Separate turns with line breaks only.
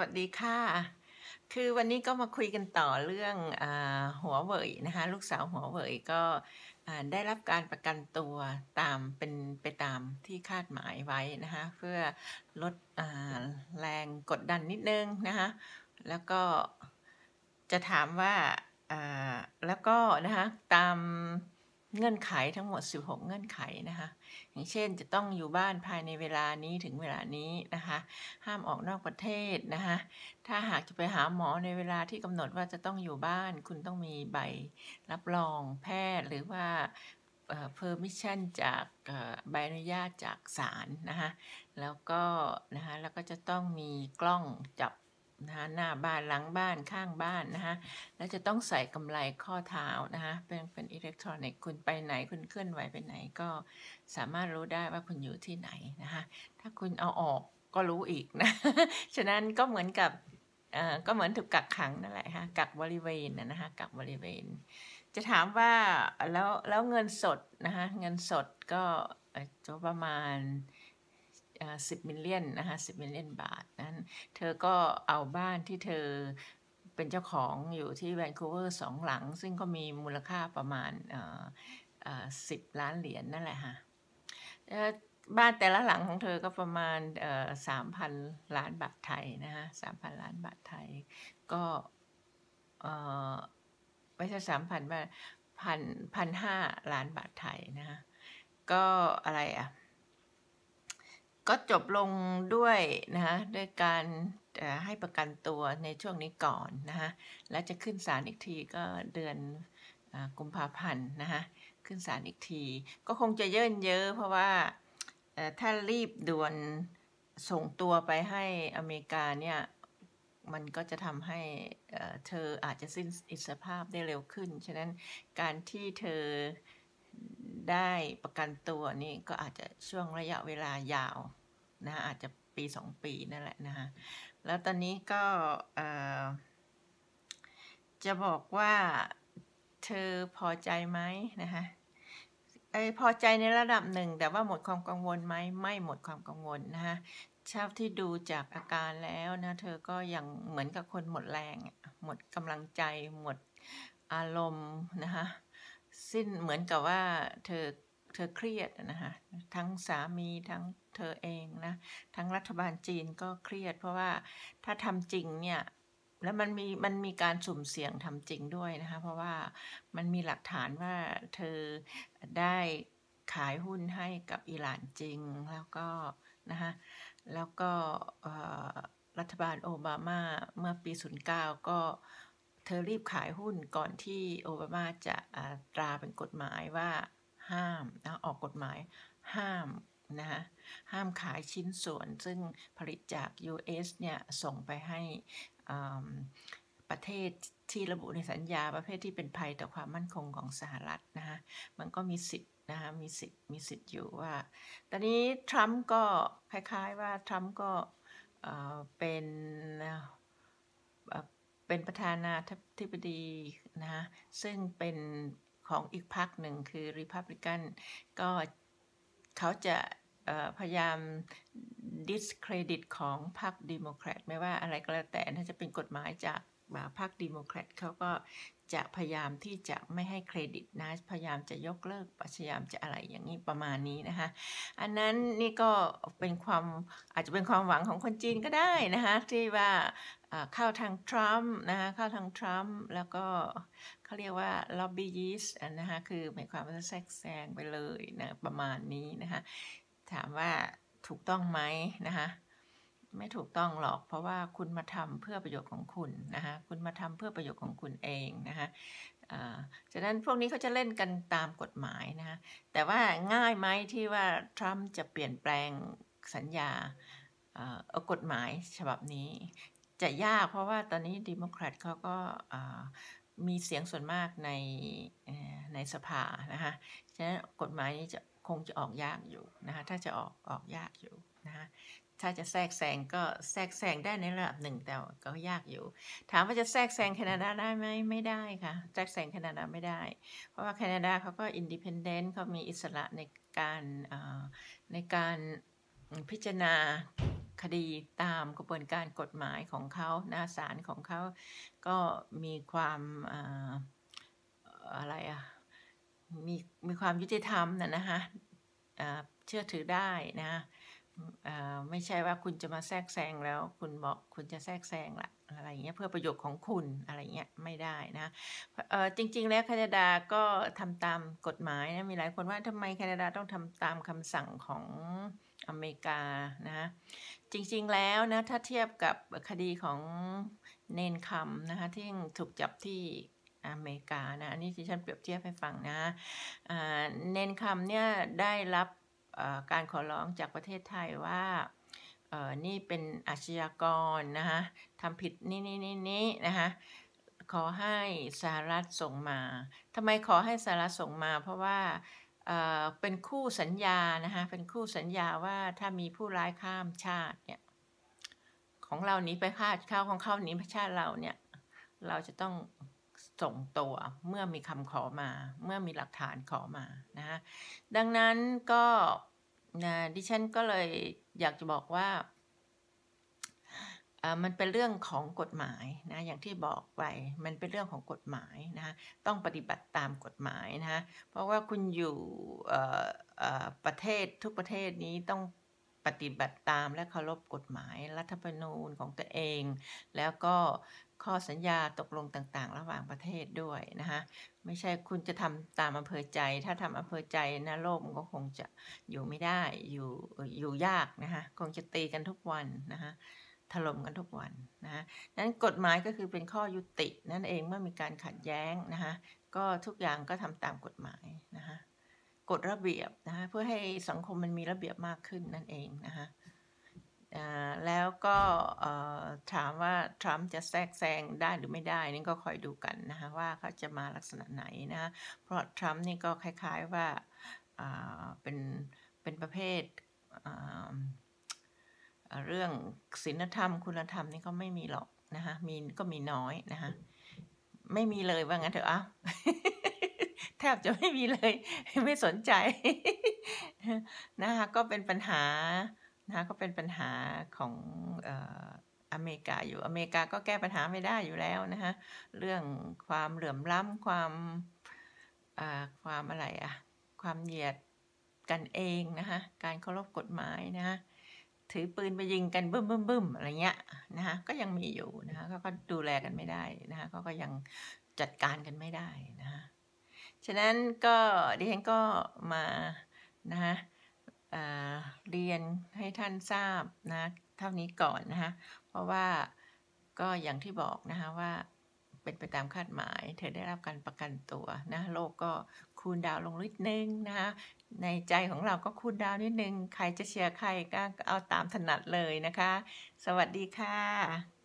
วัสดีค่ะ คือวันนี้ก็มาคุยกันต่อเรื่องอหัวเว่ยนะคะ ลูกสาวหัวเว่ยก็ได้รับการประกันตัวตามเป็นไปตามที่คาดหมายไว้นะคะ เพื่อลดแรงกดดันนิดนึงนะคะ แล้วก็จะถามว่าแล้วก็นะคะตาม เงื่อนไขทั้งหมด 16 เงื่อนไขนะคะ อย่างเช่นจะต้องอยู่บ้านภายในเวลานี้ถึงเวลานี้นะคะ ห้ามออกนอกประเทศนะคะ ถ้าหากจะไปหาหมอในเวลาที่กำหนดว่าจะต้องอยู่บ้าน คุณต้องมีใบรับรองแพทย์หรือว่าเอ่อ permission จากใบอนุญาตจากศาลนะคะ แล้วก็นะคะ แล้วก็จะต้องมีกล้องจับ นะคะหน้าบ้านหลังบ้านข้างบ้านนะคะแล้วจะต้องใส่กำไรข้อเท้านะคะเป็นเป็นอิเล็กทรอนิกส์คุณไปไหนคุณเคลื่อนไหวไปไหนก็สามารถรู้ได้ว่าคุณอยู่ที่ไหนนะคะถ้าคุณเอาออกก็รู้อีกนะ ฉะนั้นก็เหมือนกับก็เหมือนถูกกักขังนั่นแหละค่ะกักบริเวณนะคะกักบริเวณ จะถามว่าแล้วแล้วเงินสดนะคะเงินสดก็จะประมาณ สิบมิลเลียนนะคะสิบมิลเลียนบาทนั้นเธอก็เอาบ้านที่เธอเป็นเจ้าของอยู่ที่แวนคูเวอร์สองหลัง ซึ่งก็มีมูลค่าประมาณสิบล้านเหรียญนนั่นแหละค่ะบ้านแต่ละหลังของเธอก็ประมาณสามพันล้านบาทไทยนะคะสามพันล้านบาทไทย ก็ไม่ใช่สามพันบาทพันพันห้าล้านบาทไทยนะคะก็อะไรอะ ก็จบลงด้วยนะคะด้วยการให้ประกันตัวในช่วงนี้ก่อนนะคะแล้วจะขึ้นศาลอีกทีก็เดือนกุมภาพันธ์นะคะขึ้นศาลอีกที ก็คงจะเยินเยอะเพราะว่าถ้ารีบด่วนส่งตัวไปให้อเมริกาเนี่ยมันก็จะทำให้เธออาจจะสิ้นอิสรภาพได้เร็วขึ้น ฉะนั้นการที่เธอ ได้ประกันตัวนี่ก็อาจจะช่วงระยะเวลายาวนะอาจจะปีสองปีนั่นแหละนะคะแล้วตอนนี้ก็จะบอกว่าเธอพอใจไหมนะคะไอพอใจในระดับหนึ่ง แต่ว่าหมดความกังวลไหมไม่หมดความกังวลนะคะชาบที่ดูจากอาการแล้วนะเธอก็ยังเหมือนกับคนหมดแรง หมดกำลังใจหมดอารมณ์นะคะ สิ้นเหมือนกับว่าเธอเธอเครียดนะคะทั้งสามีทั้งเธอเองนะทั้งรัฐบาลจีนก็เครียด เพราะว่าถ้าทำจริงเนี่ยแล้วมันมีมันมีการสุ่มเสี่ยงทำจริงด้วยนะคะเพราะว่ามันมีหลักฐานว่าเธอได้ขายหุ้นให้กับอิหร่านจริงแล้วก็นะคะแล้วก็รัฐบาลโอบามาเมื่อปี 09 ก็เเธอรีบขายหุ้นก่อนที่โอบามาจะตราเป็นกฎหมายว่าห้ามนะออกกฎหมายห้ามนะคะห้ามขายชิ้นส่วนซึ่งผลิตจาก US เนี่ยส่งไปให้ประเทศที่ระบุในสัญญาประเภทที่เป็นภัยต่อความมั่นคงของสหรัฐนะคะมันก็มีสิทธิ์นะคะมีสิทธิ์มีสิทธิ์อยู่ว่า ตอนนี้ทรัมป์ก็คล้ายๆว่าทรัมป์ก็เป็น เป็นประธานาธิบดีนะซึ่งเป็นของอีกพรรคหนึ่งคือ Republican ก็เขาจะพยายาม discredit ของพรรคดโมแครตไม่ว่าอะไรก็แล้วแต่น่าจะเป็นกฎหมายจาก พรรคดีโมแครตเขาก็จะพยายามที่จะไม่ให้เครดิตนะพยายามจะยกเลิกพยายามจะอะไรอย่างนี้ประมาณนี้นะคะ อันนั้นนี่ก็เป็นความอาจจะเป็นความหวังของคนจีนก็ได้นะคะที่ว่าเข้าทางทรัมป์นะคะเข้าทางทรัมป์แล้วก็เขาเรียกว่าล็อบบี้ยิสนะคะคือหมายความว่าแทรกแซงไปเลยนะประมาณนี้นะคะถามว่าถูกต้องไหมนะคะ ไม่ถูกต้องหรอก เพราะว่าคุณมาทำเพื่อประโยชน์ของคุณนะคะคุณมาทำเพื่อประโยชน์ของคุณเองนะคะฉะนั้นพวกนี้เขาจะเล่นกันตามกฎหมายนะคะแต่ว่าง่ายไหมที่ว่าทรัมป์จะเปลี่ยนแปลงสัญญาเอากฎหมายฉบับนี้ จะยากเพราะว่าตอนนี้ดิโมแครตเขาก็มีเสียงส่วนมากในในสภานะคะฉะนั้นกฎหมายนี้จะ คงจะออกยากอยู่นะคะถ้าจะออกออกยากอยู่นะคะถ้าจะแทรกแซงก็แทรกแซงได้ในระดับหนึ่งแต่ก็ยากอยู่ ถามว่าจะแทรกแซงแคนาดาได้ไหมไม่ได้ค่ะแทรกแซงแคนาดาไม่ได้ เพราะว่าแคนาดาเขาก็อินดิเพนเดนต์เขามีอิสระในการในการพิจารณาคดีตามกระบวนการกฎหมายของเขานะศาลของเขาก็มีความอะไรอะ มีมีความยุติธรรมนะนะคะเชื่อถือได้นะไม่ใช่ว่าคุณจะมาแทรกแซงแล้วคุณบอกคุณจะแทรกแซงละอะไรเงี้ยเพื่อประโยชน์ของคุณอะไรเงี้ยไม่ได้นะจริง ๆ แล้วแคนาดาก็ทำตามกฎหมายนะมีหลายคนว่าทำไมแคนาดาต้องทำตามคำสั่งของอเมริกานะจริงๆแล้วนะถ้าเทียบกับคดีของเนนคำนะคะที่ถูกจับที่ อเมริกานะ อันนี้ที่ฉันเปรียบเทียบให้ฟังนะเน้นคำเนี่ยได้รับการขอร้องจากประเทศไทยว่านี่เป็นอาชญากรนะคะทำผิดนี่นี่นี่นี่นะคะขอให้สหรัฐส่งมาทำไมขอให้สหรัฐส่งมา เพราะว่าเป็นคู่สัญญานะคะเป็นคู่สัญญาว่าถ้ามีผู้ร้ายข้ามชาติเนี่ยของเราหนีไปชาติเขาของเขาหนีไปชาติเราเนี่ยเราจะต้อง ส่งตัวเมื่อมีคำขอมา เมื่อมีหลักฐานขอมานะดังนั้นก็นะดิฉันก็เลยอยากจะบอกว่ามันเป็นเรื่องของกฎหมายนะอย่างที่บอกไปมันเป็นเรื่องของกฎหมายนะต้องปฏิบัติตามกฎหมายนะเพราะว่าคุณอยู่ประเทศทุกประเทศนี้ต้องปฏิบัติตามและเคารพกฎหมายรัฐธรรมนูญของตัวเอง แล้วก็ ข้อสัญญาตกลงต่างๆ ระหว่างประเทศด้วยนะคะไม่ใช่คุณจะทำตามอำเภอใจ ถ้าทำอำเภอใจนะโลกมันก็คงจะอยู่ไม่ได้อยู่อยู่ยากนะคะคงจะตีกันทุกวันนะคะถล่มกันทุกวันนะนั้นกฎหมายก็คือเป็นข้อยุตินั่นเองเมื่อมีการขัดแย้งนะคะก็ทุกอย่างก็ทำตามกฎหมายนะคะกฎระเบียบนะคะเพื่อให้สังคมมันมีระเบียบมากขึ้นนั่นเองนะคะ แล้วก็ถามว่าทรัมป์จะแทรกแซงได้หรือไม่ได้นี่ก็คอยดูกันนะคะว่าเขาจะมาลักษณะไหนนะเพราะทรัมป์นี่ก็คล้ายๆว่าเป็นเป็นประเภทเรื่องศีลธรรมคุณธรรมนี่ก็ไม่มีหรอกนะคะมีก็มีน้อยนะคะไม่มีเลยว่างั้นเถอะอ้าแทบจะไม่มีเลย ไม่สนใจนะคะก็เป็นปัญหา นะคะก็เป็นปัญหาของอเมริกาอยู่อเมริกาก็แก้ปัญหาไม่ได้อยู่แล้วนะคะเรื่องความเหลื่อมล้ำความความอะไรอะความเหยียดกันเองนะคะการเคารพกฎหมายนะคะถือปืนไปยิงกันบึ้มบึ้มบึ้มอะไรเงี้ยนะคะก็ยังมีอยู่นะคะก็ดูแลกันไม่ได้นะคะกก็ยังจัดการกันไม่ได้นะคะฉะนั้นก็ดิฉันก็มานะคะ เรียนให้ท่านทราบนะเท่านี้ก่อนนะคะเพราะว่าก็อย่างที่บอกนะคะว่าเป็นไปตามคาดหมาย เธอได้รับการประกันตัวนะโลกก็คูณดาวลงนิดนึงนะคะในใจของเราก็คูณดาวนิดนึง ใครจะเชียร์ใครก็เอาตามถนัดเลยนะคะ สวัสดีค่ะ